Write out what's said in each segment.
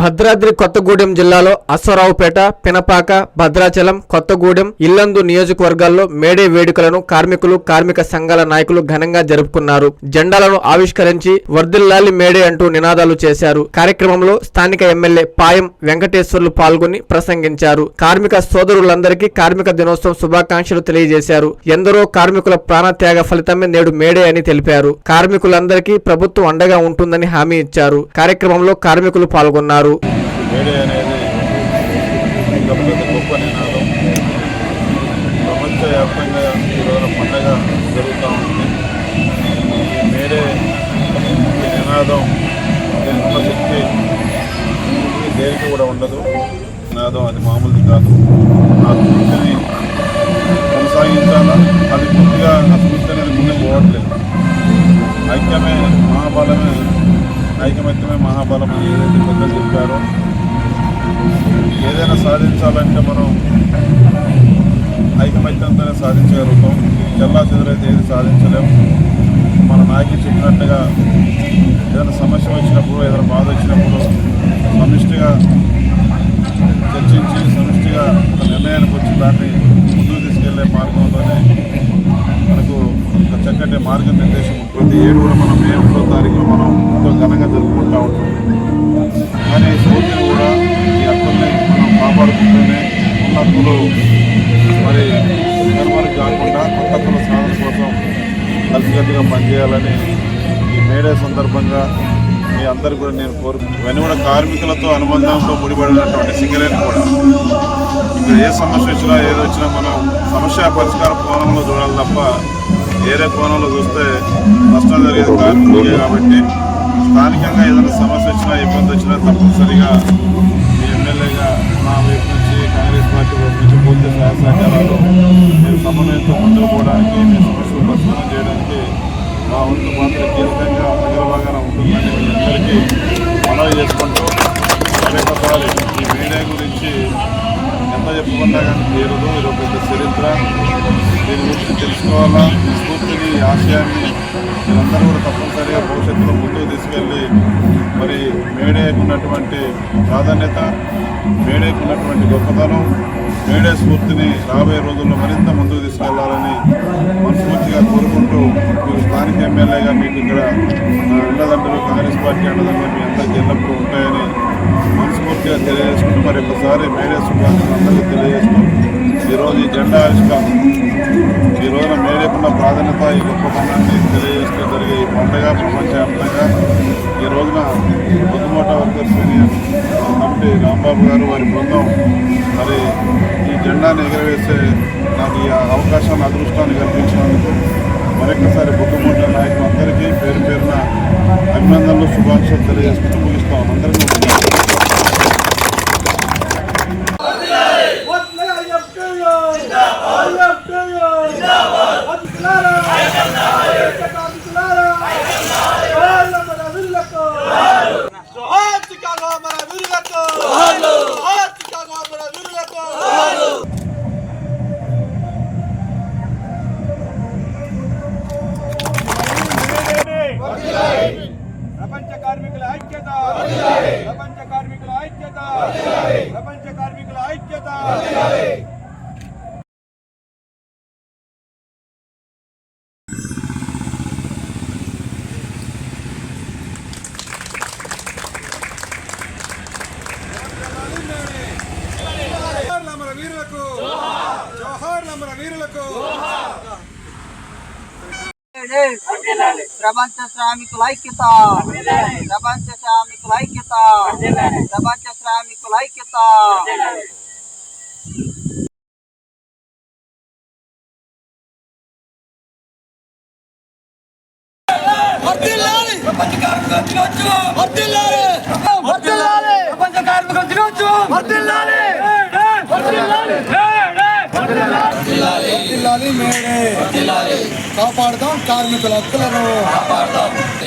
భద్రాద్రి కొత్తగూడెం జిల్లాలో అశ్వరావుపేట పినపాక భద్రాచలం కొత్తగూడెం ఇల్లందు నియోజకవర్గాల్లో మేడే వేడుకలను కార్మికులు కార్మిక సంఘాల నాయకులు ఘనంగా జరుపుకున్నారు. జెండాలను ఆవిష్కరించి వర్దిల్లాలి మేడే అంటూ నినాదాలు చేశారు. కార్యక్రమంలో స్థానిక ఎమ్మెల్యే పాయం వెంకటేశ్వర్లు పాల్గొని ప్రసంగించారు. కార్మిక సోదరులందరికీ కార్మిక దినోత్సవం శుభాకాంక్షలు తెలియజేశారు. ఎందరో కార్మికుల ప్రాణత్యాగ ఫలితమే నేడు మేడే అని తెలిపారు. కార్మికులందరికీ ప్రభుత్వం అండగా ఉంటుందని హామీ ఇచ్చారు. కార్యక్రమంలో కార్మికులు పాల్గొన్నారు. మేడే అనేది ఒక పెద్ద గొప్ప నినాదం ప్రపంచవ్యాప్తంగా ఈరోజు పండగ జరుగుతూ ఉంది. ఈ మేడే ఈ నినాదం దీని ఉన్న శక్తి దేనికి కూడా ఉండదు. నినాదం అది మామూలుది కాదు. ఆ స్ఫూర్తిని కొనసాగించాలా? అది పూర్తిగా ఆ స్ఫూర్తి అనేది ముందుకు పోవట్లేదు. ఐక్యమే మహాబలమే ఐకమత్యమే మహాబలం అని ఏదైతే పెద్దలు చెప్పారో ఏదైనా సాధించాలంటే మనం ఐకమత్యంతోనే సాధించగలుగుతాం. చెల్లా చెదురైతే ఏది సాధించలేము మన నాయకులు చెప్పినట్టుగా ఏదైనా సమస్య వచ్చినప్పుడు ఏదైనా బాధ వచ్చినప్పుడు సమిష్టిగా చర్చించి సమిష్టిగా ఒక నిర్ణయానికి వచ్చి దాన్ని ముందుకు తీసుకెళ్ళే మార్గంలోనే మనకు ఒక చక్కటి మార్గనిర్దేశం ప్రతి ఏడు కూడా మనం మే ఒకటో తారీఖున మనం ఎంతో ఘనంగా జరుపుకుంటూ ఉంటాం. కానీ కలిసికట్టుగా పనిచేయాలని ఈ మేడే సందర్భంగా మీ అందరు కూడా నేను కోరు కూడా కార్మికులతో అనుబంధంతో ముడిపడినటువంటి సింగరేణి కూడా. ఇక్కడ ఏ సమస్య వచ్చినా ఏది వచ్చినా మనం సమస్య పరిష్కార కోణంలో చూడాలి తప్ప వేరే కోణంలో చూస్తే నష్టం జరిగేది కార్మికులే కాబట్టి స్థానికంగా ఏదైనా సమస్య వచ్చినా ఇబ్బంది వచ్చినా తప్పనిసరిగా మీ ఎమ్మెల్యేగా మా వైపు నుంచి కాంగ్రెస్ పార్టీ వైపు నుంచి పూర్తి సహాయ సహకారాలు మీరు సమన్వయంతో ముందుకు పోవడానికి మీ సమస్యలు పరిష్కారం మా వంతు పాత్ర కీలకంగా అగ్రభాగాన ఉంటుందని మీ అందరికీ మనవి చేసుకుంటూ మరొకసారి ఈ మీడియా గురించి ఎంత చెప్పుకున్నా కానీ తీరదు. ఇది ఒక పెద్ద చరిత్ర. దీని గురించి తెలుసుకోవాలా? ఈ స్ఫూర్తిని ఆశయాన్ని మీరందరూ కూడా తప్పనిసరిగా భవిష్యత్తులో ముందుకు తీసుకెళ్ళి మరి మేడేకున్నటువంటి ప్రాధాన్యత మేడేకున్నటువంటి గొప్పతనం మేడే స్ఫూర్తిని రాబోయే రోజుల్లో మరింత ముందుకు తీసుకెళ్ళాలని మనస్ఫూర్తిగా కోరుకుంటూ మీరు స్థానిక ఎమ్మెల్యేగా మీకు ఇక్కడ అండదండలు కాంగ్రెస్ పార్టీ అండదండలు మీ అంతా ఎల్లప్పుడూ ఉంటాయని మనస్ఫూర్తిగా తెలియజేసుకుంటూ మరి ఒకసారి మేడే శుభాకాంక్షలు అందరికీ తెలియజేస్తూ ఈరోజు ఈ జెండా ఆవిష్కారం ఈ రోజున మేడేకున్న ప్రాధాన్యత ఈ గొప్పతనాన్ని తెలియజేస్తూ జరిగే ఈ పండుగ ప్రపంచవ్యాప్తంగా ఈ రోజున పొద్దుమూట workers union committee Rambabu garu వారి బృందం. మరి ఈ జెండాను ఎగరవేసే నాకు ఈ అవకాశాన్ని అదృష్టాన్ని కల్పించినందుకు మరొకసారి బుద్ధమూట నాయకులందరికీ పేరు పేరున అభినందనలు శుభాకాంక్షలు తెలియజేసుకుంటూ ముగిస్తాం. అందరికీ కార్మికుల ఐక్యత. ప్రపంచ కార్మికుల ఐక్యత. ప్రపంచ కార్మికుల ఐక్యత. ప్రపంచ శ్రామికుల ఐక్యత ప్రపంచ శ్రామికుల ఐక్యత ప్రపంచ శ్రామికుల ఐక్యత ప్రపంచ కార్మికుల దినోత్సవం వర్ధిల్లాలి వర్ధిల్లాలి ప్రపంచ కార్మికుల దినోత్సవం వర్ధిల్లాలి మేడే కాపాడుదాం కార్మికుల హక్కులను.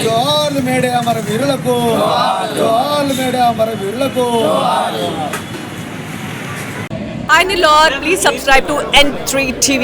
జోహార్లు మేడే అమర వీరులకు. జోహార్లు. మేడే అమర వీరులకు. Hi Nilor, please subscribe to N3 TV.